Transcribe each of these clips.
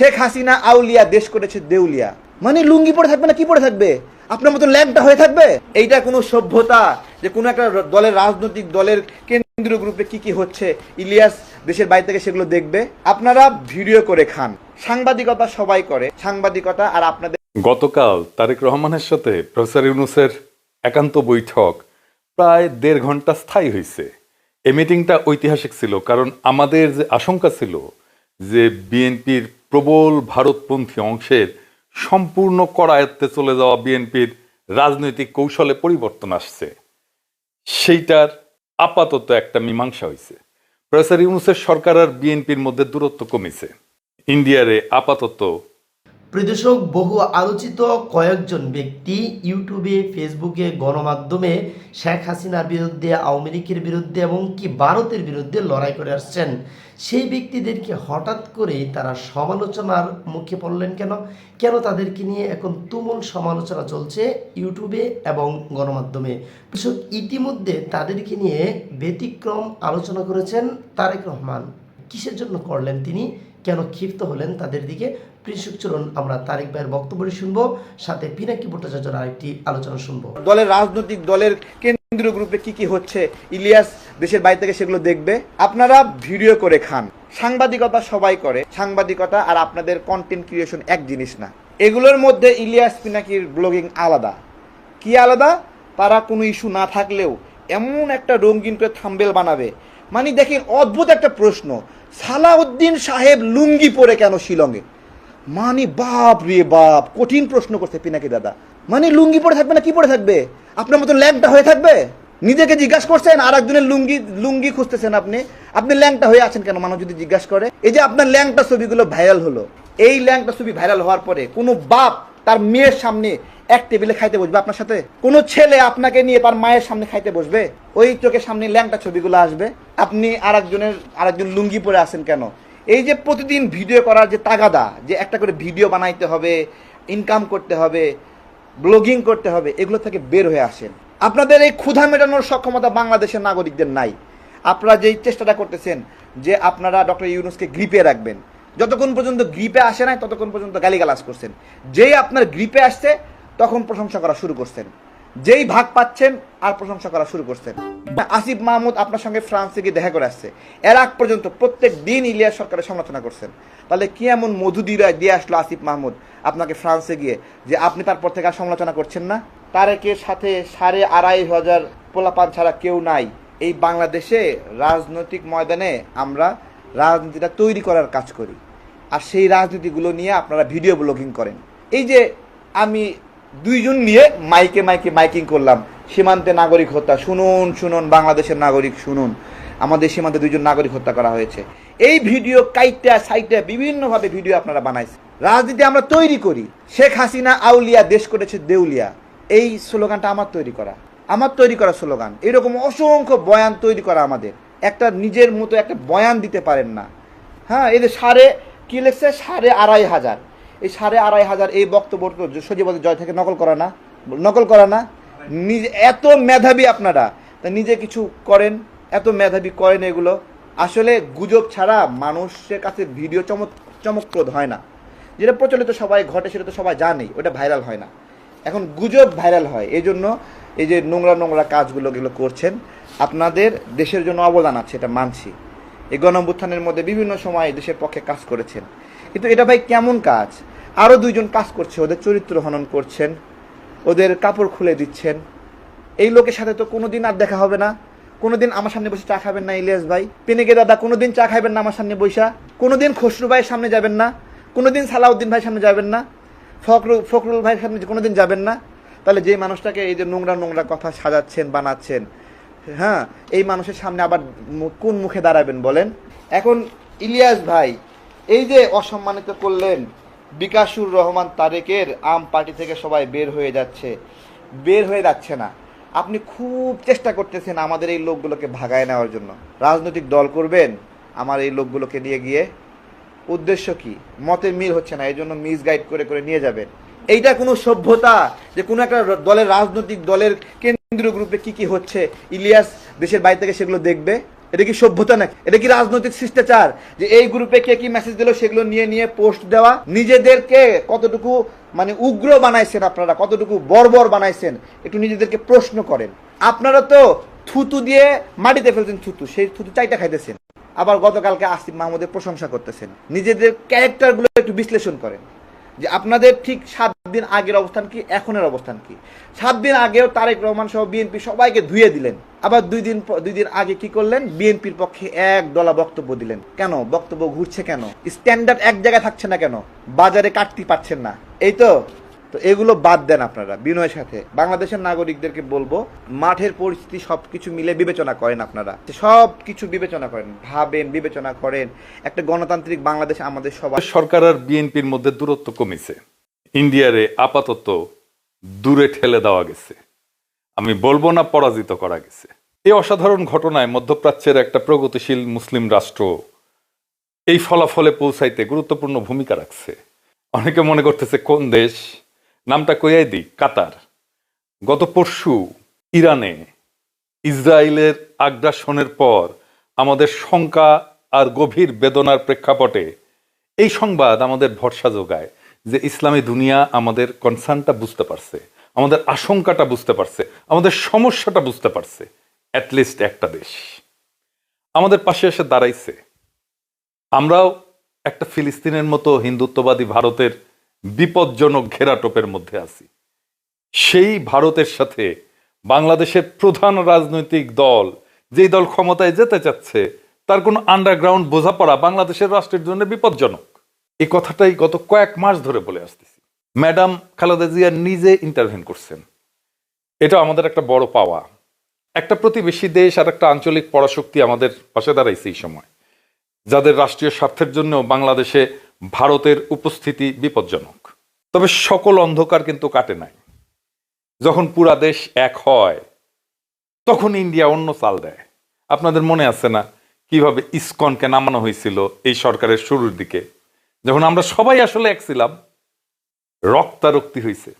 শেখ হাসিনা আউলিয়া, দেশ করেছে দেউলিয়া। মানে লুঙ্গি পরে থাকবে না কি পরে থাকবে? আপনার মতো ল্যাংটা হয়ে থাকবে? এইটা কোনো সভ্যতা? যে কোনো একটা দলের রাজনৈতিক দলের কেন্দ্রীয় গ্রুপে কি কি হচ্ছে, ইলিয়াস দেশের বাইরে থেকে সেগুলো দেখবে। আপনারা ভিডিও করে খান। সাংবাদিকতা সবাই করে। সাংবাদিকতা আর আপনাদের গতকাল তারেক রহমানের সাথে প্রফেসর ইউনুসের একান্ত বৈঠক। প্রায় দেড় ঘণ্টা স্থায়ী হয়েছে এই মিটিংটা ঐতিহাসিক ছিল, কারণ আমাদের যে আশঙ্কা ছিল যে বিএনপির প্রবল ভারতপন্থী অংশের সম্পূর্ণ করায়ত্তে চলে যাওয়া বিএনপির রাজনৈতিক কৌশলে পরিবর্তন আসছে। সেইটার আপাতত একটা মীমাংসা হয়েছে প্রফেসর ইউনুসের সরকার আর বিএনপির মধ্যে দূরত্ব কমেছে। ইন্ডিয়ারে আপাতত প্রদর্শক বহু আলোচিত কয়েকজন ব্যক্তি ইউটিউবে, ফেসবুকে, গণমাধ্যমে শেখ হাসিনার বিরুদ্ধে, আওয়ামী লীগের বিরুদ্ধে এবং কি ভারতের বিরুদ্ধে লড়াই করে আসছেন, সেই ব্যক্তিদেরকে হঠাৎ করেই তারা সমালোচনার মুখে পড়লেন কেন? কেন তাদেরকে নিয়ে এখন তুমুল সমালোচনা চলছে ইউটিউবে এবং গণমাধ্যমে? ইতিমধ্যে তাদেরকে নিয়ে ব্যতিক্রম আলোচনা করেছেন তারেক রহমান। কিসের জন্য করলেন তিনি? কেন ক্ষিপ্ত হলেন তাদের দিকে? প্রিন্সুক চলুন আমরা তারেক ভাইয়ের বক্তব্য শুনব, সাথে পিনাকি ভট্টাচার্যের আরেকটি আলোচনা শুনব। দলের রাজনৈতিক দলের কেন্দ্রীয় গ্রুপে কি কি হচ্ছে, ইলিয়াস দেশের বাইরে থেকে সেগুলো দেখবে। আপনারা ভিডিও করে খান। সাংবাদিকতা সবাই করে। সাংবাদিকতা আর আপনাদের কন্টেন্ট ক্রিয়েশন এক জিনিস না। এগুলোর মধ্যে ইলিয়াস পিনাকির ব্লগিং আলাদা। কি আলাদা? তারা কোনো ইস্যু না থাকলেও এমন একটা রঙিন করে থাম্বেল বানাবে। মানে দেখেন, অদ্ভুত একটা প্রশ্ন। সালাউদ্দিন সাহেব লুঙ্গি পরে কেন শিলংয়ে? মানে বাপ রে বাপ, কঠিন প্রশ্ন করছে পিনাকি দাদা। মানে লুঙ্গি পরে থাকবে না কি পরে থাকবে? আপনার মতো ল্যাংটা হয়ে থাকবে? নিজেকে জিজ্ঞাসা করছেন আর একজনের লুঙ্গি লুঙ্গি খুঁজতেছেন আপনি। আপনি ল্যাংটা হয়ে আছেন কেন? মানুষ যদি জিজ্ঞাসা করে, এই যে আপনার ল্যাংটা ছবিগুলো ভাইরাল হলো, এই ল্যাংটা ছবি ভাইরাল হওয়ার পরে কোনো বাপ তার মেয়ের সামনে এক টেবিলে খাইতে বসবে আপনার সাথে? কোনো ছেলে আপনাকে নিয়ে তার মায়ের সামনে খাইতে বসবে? ওই চোখের সামনে ল্যাংটা ছবিগুলো আসবে। আপনি আর একজনের আর একজন লুঙ্গি পরে আছেন কেন? এই যে প্রতিদিন ভিডিও করার যে তাগাদা, যে একটা করে ভিডিও বানাইতে হবে ইনকাম করতে হবে ব্লগিং করতে হবে, এগুলো থেকে বের হয়ে আসেন। আপনাদের এই ক্ষুধা মেটানোর সক্ষমতা বাংলাদেশের নাগরিকদের নাই। আপনারা যেই চেষ্টাটা করতেছেন, যে আপনারা ডক্টর ইউনুসকে গ্রিপে রাখবেন। যতক্ষণ পর্যন্ত গ্রিপে আসে নাই, ততক্ষণ পর্যন্ত গালিগালাজ করছেন। যেই আপনার গ্রিপে আসছে তখন প্রশংসা করা শুরু করছেন। যেই ভাগ পাচ্ছেন আর প্রশংসা করা শুরু করছেন। আসিফ মাহমুদ আপনার সঙ্গে ফ্রান্সে গিয়ে দেখা করে আসছে। এর আগ পর্যন্ত প্রত্যেক দিন ইলিয়াস সরকারের সমালোচনা করছেন। তাহলে কি এমন মধু দিয়ে দিয়ে আসলো আসিফ মাহমুদ আপনাকে ফ্রান্সে গিয়ে, যে আপনি তারপর থেকে আর সমালোচনা করছেন না? তারেকের সাথে সাড়ে আড়াই হাজার পোলাপান ছাড়া কেউ নাই। এই বাংলাদেশে রাজনৈতিক ময়দানে আমরা রাজনীতিটা তৈরি করার কাজ করি। আর সেই রাজনীতিগুলো নিয়ে আপনারা ভিডিও ব্লগিং করেন। এই যে আমি দুইজন নিয়ে মাইকে মাইকে মাইকিং করলাম। সীমান্তে নাগরিক হত্যা, শুনুন শুনুন, বাংলাদেশের নাগরিক, শুনুন। আমাদের সীমান্তে দুইজন নাগরিক হত্যা করা হয়েছে। এই ভিডিও কাইটা, সাইটে বিভিন্নভাবে ভিডিও আপনারা বানাইছেন রাজনীতি আমরা তৈরি করি। শেখ হাসিনা আউলিয়া, দেশ করেছে দেউলিয়া। এই স্লোগানটা আমার তৈরি করা। আমার তৈরি করা স্লোগান। এরকম অসংখ্য বয়ান তৈরি করা আমাদের। একটা নিজের মতো একটা বয়ান দিতে পারেন না। হ্যাঁ এদের সাড়ে, কি লেখছে? সাড়ে আড়াই হাজার। এই সাড়ে আড়াই হাজার এই বক্তব্য সজীবদের জয় থেকে নকল করা না। নকল করা না। নিজে এত মেধাবী আপনারা, তা নিজে কিছু করেন, এত মেধাবী করেন এগুলো। আসলে গুজব ছাড়া মানুষের কাছে ভিডিও চমক চমকপ্রদ হয় না। যেটা প্রচলিত সবাই ঘটে, সেটা তো সবাই জানেই, ওটা ভাইরাল হয় না। এখন গুজব ভাইরাল হয় এই জন্য এই যে নোংরা নোংরা কাজগুলো এগুলো করছেন, আপনাদের দেশের জন্য অবদান আছে, এটা মানছি। এই গণঅভ্যুত্থানের মধ্যে বিভিন্ন সময় দেশের পক্ষে কাজ করেছেন। কিন্তু এটা ভাই কেমন কাজ? আরও দুইজন কাজ করছে, ওদের চরিত্র হনন করছেন, ওদের কাপড় খুলে দিচ্ছেন। এই লোকের সাথে তো কোনো দিন আর দেখা হবে না। কোনোদিন আমার সামনে বসে চা খাবেন না, ইলিয়াস ভাই। পেনেকে দাদা কোনোদিন চা খাবেন না আমার সামনে বৈশা কোনোদিন খসরু ভাইয়ের সামনে যাবেন না। কোনোদিন সালাউদ্দিন ভাইয়ের সামনে যাবেন না। ফখরুল ফখরুল ভাইয়ের সামনে কোনো দিন যাবেন না। তাহলে যে মানুষটাকে এই যে নোংরা নোংরা কথা সাজাচ্ছেন, বানাচ্ছেন হ্যাঁ এই মানুষের সামনে আবার কোন মুখে দাঁড়াবেন বলেন? এখন ইলিয়াস ভাই এই যে অসম্মানিত করলেন বিকাশুর রহমান তারেকের আম পার্টি থেকে সবাই বের হয়ে যাচ্ছে। বের হয়ে যাচ্ছে না। আপনি খুব চেষ্টা করতেছেন আমাদের এই লোকগুলোকে ভাগায় নেওয়ার জন্য। রাজনৈতিক দল করবেন আমার এই লোকগুলোকে নিয়ে গিয়ে। উদ্দেশ্য কি? মতের মিল হচ্ছে না এই জন্য মিসগাইড করে করে নিয়ে যাবেন। এইটা কোনো সভ্যতা যে কোনো একটা দলের রাজনৈতিক দলের কেন্দ্রীয় গ্রুপে কি কি হচ্ছে? ইলিয়াস দেশের বাইরে থেকে সেগুলো দেখবে। এটা কি সভ্যতা নাকি? এটা কি রাজনৈতিক শিষ্টাচার? যে এই গ্রুপে কে কি মেসেজ দিল সেগুলো নিয়ে নিয়ে পোস্ট দেওয়া? নিজেদেরকে কতটুকু মানে উগ্র বানাইছেন আপনারা? কতটুকু বর্বর বানাইছেন? একটু নিজেদেরকে প্রশ্ন করেন। আপনারা তো থুতু দিয়ে মাটিতে ফেলছেন থুতু। সেই থুতু চাইটা খাইতেছেন। আবার গতকালকে আসিফ মাহমুদের প্রশংসা করতেছেন। নিজেদের ক্যারেক্টারগুলো একটু বিশ্লেষণ করেন। যে আপনাদের ঠিক সাত দিন আগের অবস্থান কি, এখনের অবস্থান কি? সাত দিন আগেও তারেক রহমান সহ বিএনপি সবাইকে ধুয়ে দিলেন। আবার দুই দিন দুই দিন আগে কি করলেন? বিএনপির পক্ষে এক দলা বক্তব্য দিলেন। কেন? বক্তব্য ঘুরছে কেন? স্ট্যান্ডার্ড এক জায়গায় থাকছে না কেন? বাজারে কাটতে পারছেন না। এই তো? তো এগুলো বাদ দেন আপনারা, বিনয়ের সাথে। বাংলাদেশের নাগরিকদেরকে বলব, মাঠের পরিস্থিতি সবকিছু মিলে বিবেচনা করেন আপনারা। সব কিছু বিবেচনা করেন, ভাবেন, বিবেচনা করেন, একটা গণতান্ত্রিক বাংলাদেশ আমাদের সবার সরকার আর বিএনপির মধ্যে দূরত্ব কমেছে। ইন্ডিয়ারে আপাতত দূরে ঠেলে দেওয়া গেছে। আমি বলব না পরাজিত করা গেছে। এই অসাধারণ ঘটনায় মধ্যপ্রাচ্যের একটা প্রগতিশীল মুসলিম রাষ্ট্র এই ফলাফলে পৌঁছাইতে গুরুত্বপূর্ণ ভূমিকা রাখছে। অনেকে মনে করতেছে, কোন দেশ নামটা কইয়াই দিই, কাতার। গত পরশু ইরানে ইসরায়েলের আগ্রাসনের পর আমাদের শঙ্কা আর গভীর বেদনার প্রেক্ষাপটে এই সংবাদ আমাদের ভরসা যোগায় যে ইসলামী দুনিয়া আমাদের কনসার্নটা বুঝতে পারছে, আমাদের আশঙ্কাটা বুঝতে পারছে, আমাদের সমস্যাটা বুঝতে পারছে অ্যাটলিস্ট একটা দেশ। আমাদের পাশে এসে দাঁড়াইছে। আমরাও একটা ফিলিস্তিনের মতো হিন্দুত্ববাদী ভারতের বিপজ্জনক ঘেরাটোপের মধ্যে আছি। সেই ভারতের সাথে বাংলাদেশের প্রধান রাজনৈতিক দল যেই দল ক্ষমতায় যেতে চাচ্ছে, তার কোনো আন্ডারগ্রাউন্ড বোঝাপড়া বাংলাদেশের রাষ্ট্রের জন্য বিপজ্জনক। এই কথাটাই গত কয়েক মাস ধরে বলে আসতেছি। ম্যাডাম খালেদা জিয়া নিজে ইন্টারভেন করছেন। এটা আমাদের একটা বড় পাওয়া। একটা প্রতিবেশী দেশ আর একটা আঞ্চলিক পরাশক্তি আমাদের পাশে দাঁড়াইছে এই সময়। যাদের রাষ্ট্রীয় স্বার্থের জন্য বাংলাদেশে ভারতের উপস্থিতি বিপজ্জনক। তবে সকল অন্ধকার কিন্তু কাটে নাই। যখন পুরা দেশ এক হয়, তখন ইন্ডিয়া অন্য চাল দেয়। আপনাদের মনে আছে না কীভাবে ইসকনকে নামানো হয়েছিল এই সরকারের শুরুর দিকে? যখন আমরা সবাই আসলে এক ছিলাম, রক্তারক্তি হয়েছে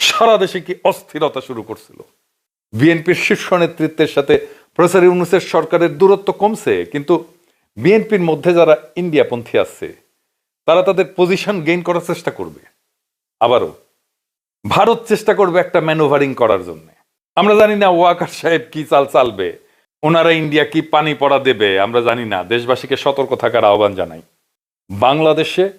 সারা দেশে কি অস্থিরতা শুরু করছিল? বিএনপির শীর্ষ নেতৃত্বের সাথে প্রফেসর ইউনুসের সরকারের দূরত্ব কমছে, কিন্তু বিএনপির মধ্যে যারা ইন্ডিয়াপন্থী আছে তারা তাদের পজিশন গেইন করার চেষ্টা করবে। আবারও, ভারত চেষ্টা করবে একটা ম্যানোভারিং করার জন্য। আমরা জানি না ওয়াকার সাহেব কি চাল চালবে, ওনারা ইন্ডিয়া কি পানি পড়া দেবে, আমরা জানি না। দেশবাসীকে সতর্ক থাকার আহ্বান জানাই। বাংলাদেশে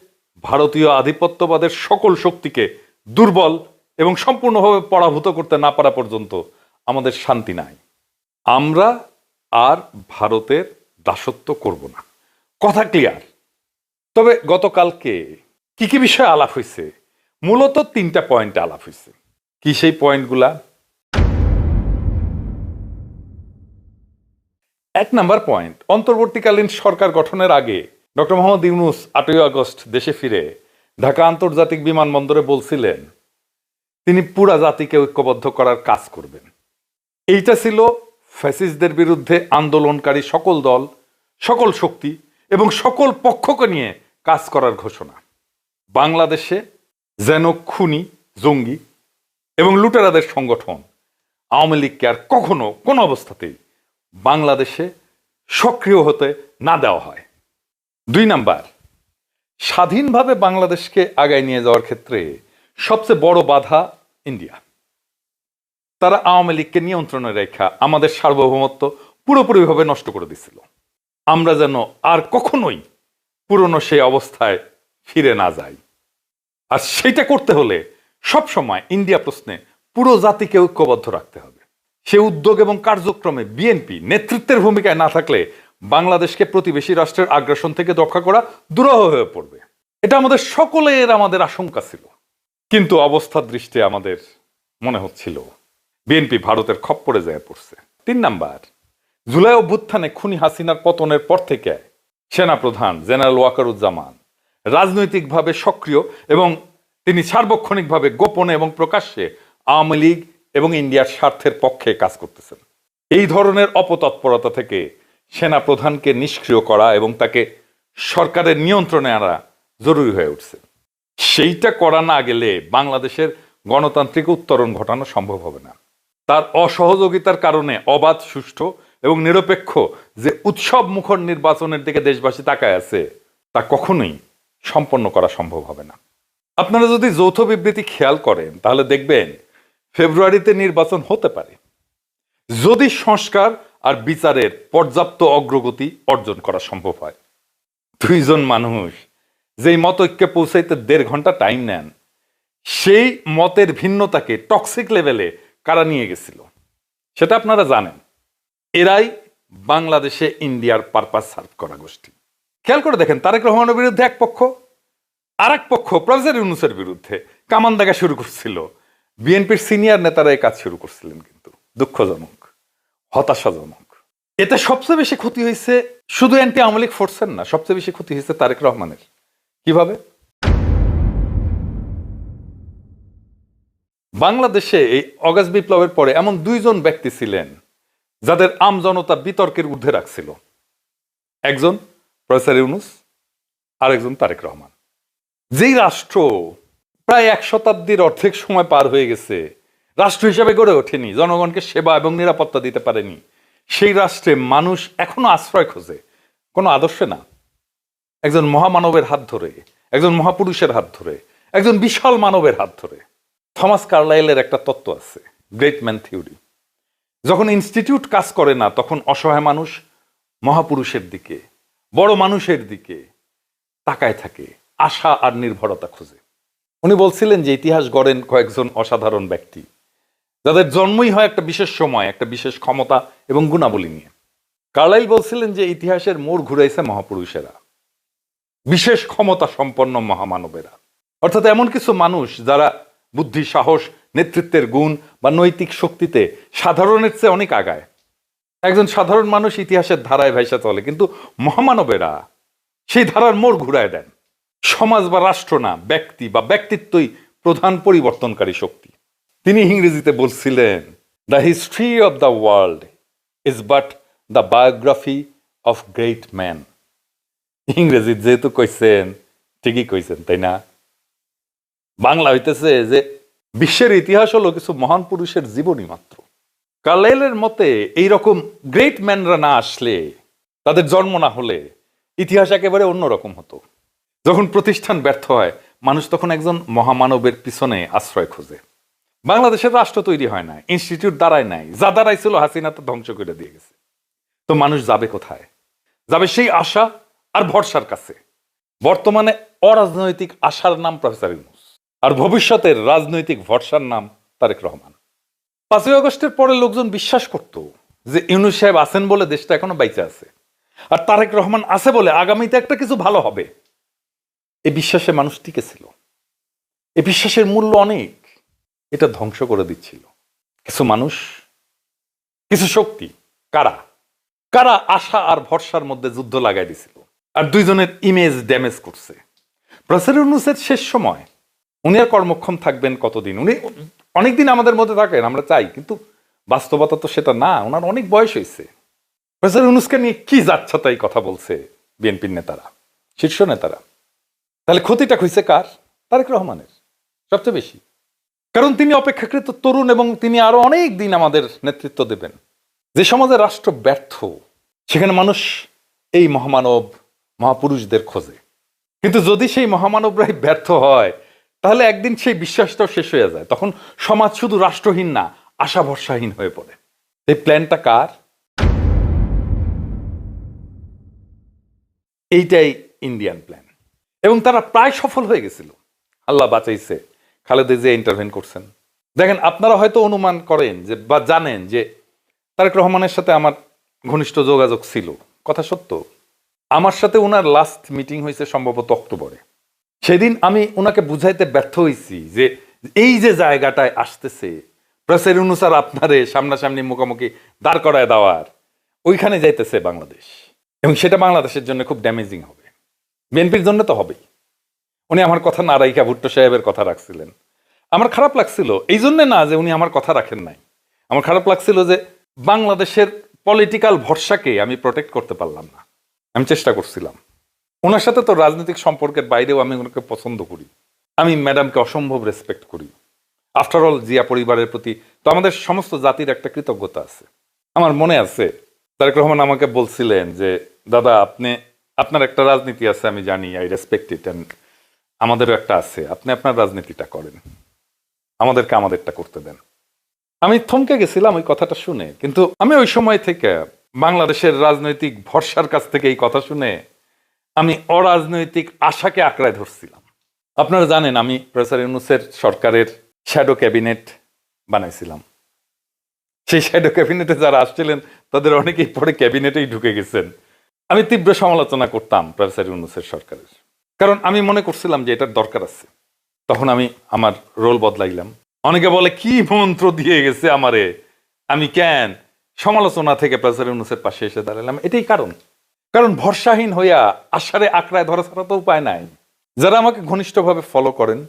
ভারতীয় আধিপত্যবাদের সকল শক্তিকে দুর্বল এবং সম্পূর্ণভাবে পরাভূত করতে না পারা পর্যন্ত আমাদের শান্তি নাই। আমরা আর ভারতের দাসত্ব করব না। কথা ক্লিয়ার তবে গতকালকে কি কি বিষয়ে আলাপ হয়েছে মূলত তিনটা পয়েন্টে আলাপ হয়েছে কি সেই পয়েন্টগুলা? এক নাম্বার পয়েন্ট, অন্তর্বর্তীকালীন সরকার গঠনের আগে ডক্টর মোহাম্মদ ইউনুস আটই আগস্ট দেশে ফিরে ঢাকা আন্তর্জাতিক বিমানবন্দরে বলছিলেন, তিনি পুরা জাতিকে ঐক্যবদ্ধ করার কাজ করবেন। এইটা ছিল ফ্যাসিস্টদের বিরুদ্ধে আন্দোলনকারী সকল দল, সকল শক্তি এবং সকল পক্ষকে নিয়ে কাজ করার ঘোষণা। বাংলাদেশে যেন খুনি, জঙ্গি এবং লুটেরাদের সংগঠন আওয়ামী লীগকে আর কখনো কোনো অবস্থাতেই বাংলাদেশে সক্রিয় হতে না দেওয়া হয়। দুই নাম্বার, স্বাধীনভাবে বাংলাদেশকে আগায় নিয়ে যাওয়ার ক্ষেত্রে সবচেয়ে বড় বাধা ইন্ডিয়া। তারা আওয়ামী লীগকে নিয়ন্ত্রণে রেখা আমাদের সার্বভৌমত্ব পুরোপুরিভাবে নষ্ট করে দিছিল। আমরা যেন আর কখনোই পুরনো সেই অবস্থায় ফিরে না যাই আর সেইটা করতে হলে সব সময় ইন্ডিয়া প্রশ্নে পুরো জাতিকে ঐক্যবদ্ধ রাখতে হবে। সে উদ্যোগ এবং কার্যক্রমে বিএনপি নেতৃত্বের ভূমিকায় না থাকলে বাংলাদেশকে প্রতিবেশী রাষ্ট্রের আগ্রাসন থেকে রক্ষা করা দুরূহ হয়ে পড়বে। এটা আমাদের সকলের আমাদের আশঙ্কা ছিল। কিন্তু অবস্থার দৃষ্টি আমাদের মনে হচ্ছিল বিএনপি ভারতের খপ্পরে যায় পড়ছে। তিন নাম্বার, জুলাই অভ্যুত্থানে খুনি হাসিনার পতনের পর থেকে সেনাপ্রধান জেনারেল ওয়াকারুজ্জামান। রাজনৈতিকভাবে সক্রিয় এবং তিনি সার্বক্ষণিকভাবে গোপনে এবং প্রকাশ্যে আওয়ামী লীগ এবং ইন্ডিয়ার স্বার্থের পক্ষে কাজ করতেছেন। এই ধরনের অপতৎপরতা থেকে সেনা প্রধানকে নিষ্ক্রিয় করা এবং তাকে সরকারের নিয়ন্ত্রণে আনা জরুরি হয়ে উঠছে। সেইটা করা না গেলে বাংলাদেশের গণতান্ত্রিক উত্তরণ ঘটানো সম্ভব হবে না। তার অসহযোগিতার কারণে অবাধ, সুষ্ঠু এবং নিরপেক্ষ যে উৎসব মুখর নির্বাচনের দিকে দেশবাসী তাকায় আছে, তা কখনোই সম্পন্ন করা সম্ভব হবে না। আপনারা যদি যৌথ বিবৃতি খেয়াল করেন, তাহলে দেখবেন ফেব্রুয়ারিতে নির্বাচন হতে পারে। যদি সংস্কার আর বিচারের পর্যাপ্ত অগ্রগতি অর্জন করা সম্ভব হয়। দুইজন মানুষ যেই মত ঐক্যে পৌঁছাইতে দেড় ঘণ্টা টাইম নেন, সেই মতের ভিন্নতাকে টক্সিক লেভেলে কারা নিয়ে গেছিল? সেটা আপনারা জানেন। এরাই বাংলাদেশে ইন্ডিয়ার পারপাস সার্ভ করা গোষ্ঠী। খেয়াল করে দেখেন, তারেক রহমানের বিরুদ্ধে এক পক্ষ আর এক পক্ষ, প্রফেসর ইউনুসের বিরুদ্ধে কামান দেখা শুরু করছিল। বিএনপির সিনিয়র নেতারা এই কাজ শুরু করছিলেন কিন্তু, দুঃখজনক, হতাশাজনক। এতে সবচেয়ে বেশি ক্ষতি হয়েছে শুধু অ্যান্টি আওয়ামী লীগ ফোর্সের না, সবচেয়ে বেশি ক্ষতি হয়েছে তারেক রহমানের। কীভাবে? বাংলাদেশে এই অগাস্ট বিপ্লবের পরে এমন দুইজন ব্যক্তি ছিলেন যাদের আমজনতা বিতর্কের ঊর্ধ্বে রাখছিল। একজন প্রফেসর ইউনুস আর একজন তারেক রহমান। যেই রাষ্ট্র প্রায় এক শতাব্দীর অর্ধেক সময় পার হয়ে গেছে, রাষ্ট্র হিসাবে গড়ে ওঠেনি, জনগণকে সেবা এবং নিরাপত্তা দিতে পারেনি, সেই রাষ্ট্রে মানুষ এখনও আশ্রয় খোঁজে, কোনো আদর্শে না। একজন মহামানবের হাত ধরে, একজন মহাপুরুষের হাত ধরে, একজন বিশাল মানবের হাত ধরে। থমাস কার্লাইলের একটা তত্ত্ব আছে, গ্রেট ম্যান থিওরি। যখন ইনস্টিটিউট কাজ করে না, তখন অসহায় মানুষ মহাপুরুষের দিকে, বড় মানুষের দিকে তাকায় থাকে, আশা আর নির্ভরতা খুঁজে। উনি বলছিলেন যে ইতিহাস গড়েন কয়েকজন অসাধারণ ব্যক্তি, যাদের জন্মই হয় একটা বিশেষ সময়, একটা বিশেষ ক্ষমতা এবং গুণাবলী নিয়ে। কার্লাইল বলছিলেন যে ইতিহাসের মোড় ঘুরাইছে মহাপুরুষেরা, বিশেষ ক্ষমতা সম্পন্ন মহামানবেরা। অর্থাৎ এমন কিছু মানুষ যারা বুদ্ধি, সাহস নেতৃত্বের গুণ বা নৈতিক শক্তিতে সাধারণের চেয়ে অনেক আগায়। একজন সাধারণ মানুষ ইতিহাসের ধারায় ভাইসা চলে, কিন্তু মহামানবেরা সেই ধারার মোড় ঘুরায় দেন। সমাজ বা রাষ্ট্র না, ব্যক্তি বা ব্যক্তিত্বই প্রধান পরিবর্তনকারী শক্তি। তিনি ইংরেজিতে বলছিলেন the history of the world is but the biography of great man ইংরেজি যেহেতু কইছেন, ঠিকই কইছেন, তাই না? বাংলা হইতেছে যে বিশ্বের ইতিহাস হলো কিছু মহান পুরুষের জীবনী মাত্র। কার্লাইলের মতে, এইরকম গ্রেট ম্যানরা না আসলে, তাদের জন্ম না হলে ইতিহাস একেবারে অন্যরকম হতো। যখন প্রতিষ্ঠান ব্যর্থ হয়, মানুষ তখন একজন মহামানবের পিছনে আশ্রয় খোঁজে। বাংলাদেশের রাষ্ট্র তৈরি হয় না, ইনস্টিটিউট দাঁড়ায় নাই, যা দাঁড়াইছিল হাসিনা তো ধ্বংস করে দিয়ে গেছে। তো মানুষ যাবে কোথায়? যাবে সেই আশা আর ভরসার কাছে। বর্তমানে অরাজনৈতিক আশার নাম প্রফেসর আর ভবিষ্যতের রাজনৈতিক ভরসার নাম তারেক রহমান। পাঁচই আগস্টের পরে লোকজন বিশ্বাস করত যে ইউনুস সাহেব আছেন বলে দেশটা এখনও বাইচে আছে। আর তারেক রহমান আছে বলে আগামীতে একটা কিছু ভালো হবে। এ বিশ্বাসে মানুষ টিকেছিল এ বিশ্বাসের মূল্য অনেক। এটা ধ্বংস করে দিচ্ছিল। কিছু মানুষ, কিছু শক্তি, কারা? কারা আশা আর ভরসার মধ্যে যুদ্ধ লাগাই দিছিল? আর দুইজনের ইমেজ ড্যামেজ করছে। প্রফেসর শেষ সময় উনি আর কর্মক্ষম থাকবেন কতদিন? উনি অনেকদিন আমাদের মধ্যে থাকেন, আমরা চাই, কিন্তু বাস্তবতা তো সেটা না, ওনার অনেক বয়স হয়েছে। প্রফেসর ইউনুসকে নিয়ে কি যাচ্ছা তাই কথা বলছে বিএনপির নেতারা, শীর্ষ নেতারা? তাহলে ক্ষতিটা হয়েছে কার? তারেক রহমানের, সবচেয়ে বেশি। কারণ তিনি অপেক্ষাকৃত তরুণ এবং তিনি আরও অনেক দিন আমাদের নেতৃত্ব দেবেন। যে সমাজে রাষ্ট্র ব্যর্থ, সেখানে মানুষ এই মহামানব মহাপুরুষদের খোঁজে। কিন্তু যদি সেই মহামানবরাই ব্যর্থ হয় তাহলে একদিন সেই বিশ্বাসটাও শেষ হয়ে যায়। তখন সমাজ শুধু রাষ্ট্রহীন না আশা ভরসাহীন হয়ে পড়ে। এই প্ল্যানটা কার? এইটাই ইন্ডিয়ান প্ল্যান এবং তারা প্রায় সফল হয়ে গেছিল। আল্লাহ বাঁচাইছে। খালেদা যে ইন্টারভেন করছেন। দেখেন, আপনারা হয়তো অনুমান করেন যে, বা জানেন যে, তারেক রহমানের সাথে আমার ঘনিষ্ঠ যোগাযোগ ছিল। কথা সত্য। আমার সাথে ওনার লাস্ট মিটিং হয়েছে সম্ভবত অক্টোবরে। সেদিন আমি ওনাকে বুঝাইতে ব্যর্থ হয়েছি যে এই যে জায়গাটায় আসতেছে প্রফেসর অনুসার আপনারে সামনাসামনি মুখোমুখি দাঁড় করায় দেওয়ার, ওইখানে যাইতেছে বাংলাদেশ। এবং সেটা বাংলাদেশের জন্য খুব ড্যামেজিং হবে। বিএনপির জন্য তো হবেই। উনি আমার কথা না রাইখা ভুট্টো সাহেবের কথা রাখছিলেন। আমার খারাপ লাগছিল এই জন্য না যে উনি আমার কথা রাখেন নাই। আমার খারাপ লাগছিল যে বাংলাদেশের পলিটিক্যাল ভরসাকে আমি প্রোটেক্ট করতে পারলাম না। আমি চেষ্টা করছিলাম। ওনার সাথে তো রাজনৈতিক সম্পর্কের বাইরেও আমি ওনাকে পছন্দ করি। আমি ম্যাডামকে অসম্ভব রেসপেক্ট করি। আফটার অল জিয়া পরিবারের প্রতি তো আমাদের সমস্ত জাতির একটা কৃতজ্ঞতা আছে। আমার মনে আছে, তারেক রহমান আমাকে বলছিলেন যে, দাদা, আপনি, আপনার একটা রাজনীতি আছে, আমি জানি আই রেসপেক্ট ইট অ্যান্ড আমাদেরও একটা আছে। আপনি আপনার রাজনীতিটা করেন। আমাদেরকে আমাদেরটা করতে দেন। আমি থমকে গেছিলাম ওই কথাটা শুনে, কিন্তু আমি ওই সময় থেকে বাংলাদেশের রাজনৈতিক ভরসার কাছ থেকে এই কথা শুনে আমি অরাজনৈতিক আশাকে আঁকড়ায় ধরছিলাম। আপনারা জানেন, আমি প্রফেসর ইউনুসের সরকারের শ্যাডো ক্যাবিনেট বানাইছিলাম। সেই শ্যাডো ক্যাবিনেটে যারা আসছিলেন, তাদের অনেকেই পরে ক্যাবিনেটেই ঢুকে গেছেন। আমি তীব্র সমালোচনা করতাম প্রফেসর ইউনুসের সরকারের। কারণ আমি মনে করছিলাম যে এটার দরকার আছে। তখন আমি আমার রোল বদলাইলাম। অনেকে বলে, কি মন্ত্র দিয়ে গেছে আমারে? আমি, কেন? সমালোচনা থেকে প্রফেসর ইউনুসের পাশে এসে দাঁড়ালাম। এটাই কারণ। কারণ ভরসাহীন হইয়া আশারে আঁকড়ায় ধরা ছাড়া তো উপায় নাই। যারা আমাকে ঘনিষ্ঠভাবে ফলো করেন,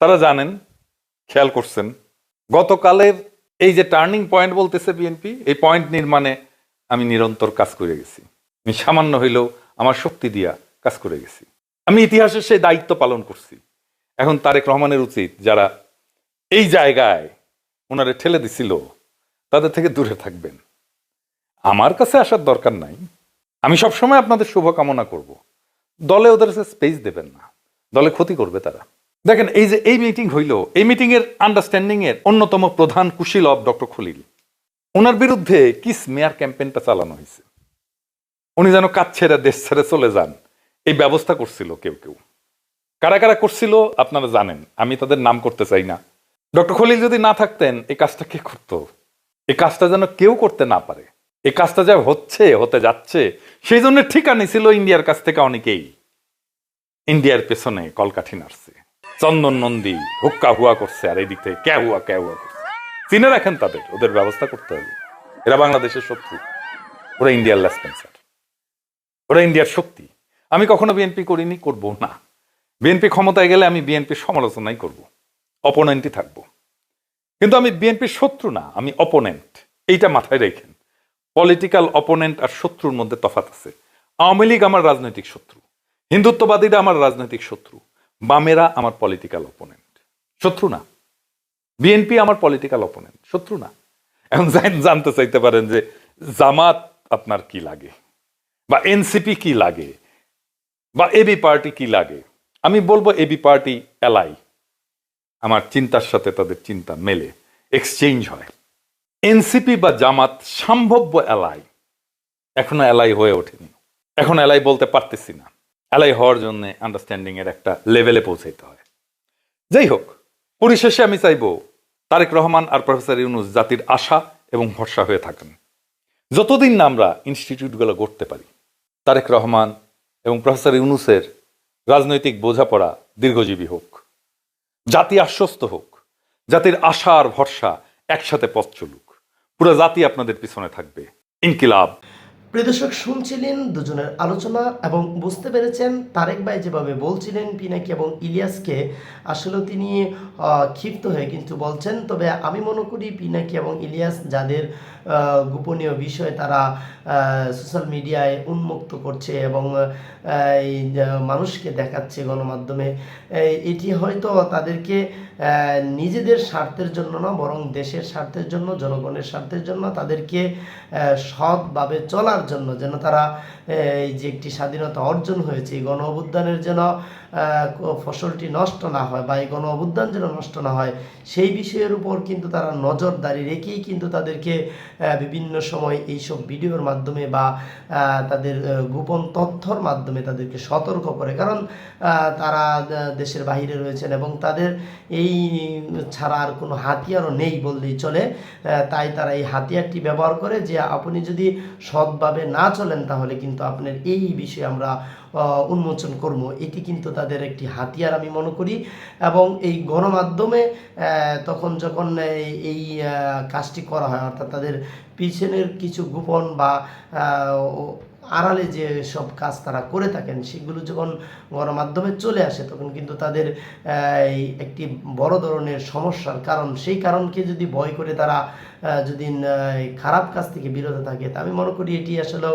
তারা জানেন, খেয়াল করছেন, গতকালের এই যে টার্নিং পয়েন্ট বলতেছে বিএনপি এই পয়েন্ট নির্মাণে আমি নিরন্তর কাজ করে গেছি। আমি সামান্য হইলেও আমার শক্তি দিয়া কাজ করে গেছি। আমি ইতিহাসের সেই দায়িত্ব পালন করছি। এখন তারেক রহমানের উচিত যারা এই জায়গায় ওনারে ঠেলে দিছিল, তাদের থেকে দূরে থাকবেন। আমার কাছে আসার দরকার নাই। আমি সবসময় আপনাদের শুভকামনা করব। দলে ওদের স্পেস দেবেন না। দলে ক্ষতি করবে তারা। দেখেন, এই যে এই মিটিং হইল, এই মিটিং এর আন্ডারস্ট্যান্ডিং এর অন্যতম প্রধান কুশীলব ডক্টর খলিল ওনার বিরুদ্ধে কিস মেয়ার ক্যাম্পেইনটা চালানো হয়েছে। উনি যেন কাজ ছেড়ে দেশ ছেড়ে চলে যান, এই ব্যবস্থা করছিল কেউ কেউ। কারা কারা করছিল, আপনারা জানেন। আমি তাদের নাম করতে চাই না। ডক্টর খলিল যদি না থাকতেন, এই কাজটা কে করতো? এই কাজটা যেন কেউ করতে না পারে। এই কাজটা যা হচ্ছে, হতে যাচ্ছে, সেই জন্য ঠিকানি ছিল ইন্ডিয়ার কাছ থেকে অনেকেই। ইন্ডিয়ার পেছনে কলকাঠি নাড়ছে। চন্দন নন্দী হুক্কা হুয়া করছে, আর এই দিক থেকে ক্যা হুয়া ক্যা হুয়া করছে। চিনে রাখেন তাদের, ওদের ব্যবস্থা করতে হবে। এরা বাংলাদেশের শত্রু। ওরা ইন্ডিয়ার লেসপেন্সার ওরা ইন্ডিয়ার শক্তি। আমি কখনো বিএনপি করিনি, করব না। বিএনপি ক্ষমতায় গেলে আমি বিএনপির সমালোচনাই করব। অপোনেন্টই থাকব। কিন্তু আমি বিএনপির শত্রু না, আমি অপোনেন্ট এইটা মাথায় রেখেন। পলিটিক্যাল অপোনেন্ট আর শত্রুর মধ্যে তফাত আছে। আওয়ামী লীগ আমার রাজনৈতিক শত্রু। হিন্দুত্ববাদীরা আমার রাজনৈতিক শত্রু। বামেরা আমার পলিটিক্যাল অপোনেন্ট শত্রু না। বিএনপি আমার পলিটিক্যাল অপোনেন্ট শত্রু না। এখন জান- জানতে চাইতে পারেন যে জামাত আপনার কি লাগে? বা এনসিপি কি লাগে? বা এবি পার্টি কি লাগে? আমি বলব এবি পার্টি এলাই। আমার চিন্তার সাথে তাদের চিন্তা মেলে। এক্সচেঞ্জ হয়। এনসিপি বা জামাত সম্ভাব্য এলাই এখনও এলাই হয়ে ওঠেনি। এখন এলাই বলতে পারতেছি না। এলাই হওয়ার জন্য আন্ডারস্ট্যান্ডিং এর একটা লেভেলে পৌঁছাইতে হয়। যাই হোক, পরিশেষে আমি চাইব তারেক রহমান আর প্রফেসর ইউনুস জাতির আশা এবং ভরসা হয়ে থাকেন। যতদিন না আমরা ইনস্টিটিউটগুলো গড়তে পারি, তারেক রহমান এবং প্রফেসর ইউনুসের রাজনৈতিক বোঝাপড়া দীর্ঘজীবী হোক, জাতি আশ্বস্ত হোক, জাতির আশা আর ভরসা একসাথে পথ চলুক। পুরো জাতি আপনাদের পিছনে থাকবে। ইনকিলাব। প্রিয় দর্শক শুনছিলেন দুজনের আলোচনা এবং বুঝতে পেরেছেন তারেক ভাই যেভাবে বলছিলেন, পিনাকি এবং ইলিয়াসকে, আসলে তিনি ক্ষিপ্ত হয়ে কিন্তু বলছেন। তবে আমি মনে করি পিনাকি এবং ইলিয়াস যাদের গোপনীয় বিষয় তারা সোশ্যাল মিডিয়ায় উন্মুক্ত করছে এবং এই মানুষকে দেখাচ্ছে গণমাধ্যমে। এটি হয়তো তাদেরকে নিজেদের স্বার্থের জন্য না, বরং দেশের স্বার্থের জন্য, জনগণের স্বার্থের জন্য তাদেরকে সৎভাবে চলার জন্য যেন তারা এই যে একটি স্বাধীনতা অর্জন হয়েছে, এই গণ অভ্যুত্থানের যেন ফসলটি নষ্ট না হয় বা এই গণ অভ্যুত্থান যেন নষ্ট না হয়, সেই বিষয়ের উপর কিন্তু তারা নজরদারি রেখেই কিন্তু তাদেরকে বিভিন্ন সময় এইসব ভিডিওর মাধ্যমে বা তাদের গোপন তথ্যর মাধ্যমে তাদেরকে সতর্ক করে। কারণ তারা দেশের বাইরে রয়েছেন এবং তাদের এই ছাড়া আর কোনো হাতিয়ারও নেই বললেই চলে তাই তারা এই হাতিয়ারটি ব্যবহার করে যে, আপনি যদি সৎভাবে না চলেন তাহলে কিন্তু আপনার এই বিষয়ে আমরা উন্মোচন করব। এটি কিন্তু তাদের একটি হাতিয়ার আমি মনে করি। এবং এই গণমাধ্যমে তখন যখন এই কাজটি করা হয়, অর্থাৎ তাদের পিছনের কিছু গোপন বা আড়ালে যে সব কাজ তারা করে থাকেন, সেগুলো যখন গণমাধ্যমে চলে আসে, তখন কিন্তু তাদের একটি বড় ধরনের সমস্যার কারণ। সেই কারণকে যদি ভয় করে তারা যদি খারাপ কাজ থেকে বিরত থাকে, তা আমি মনে করি এটি আসলে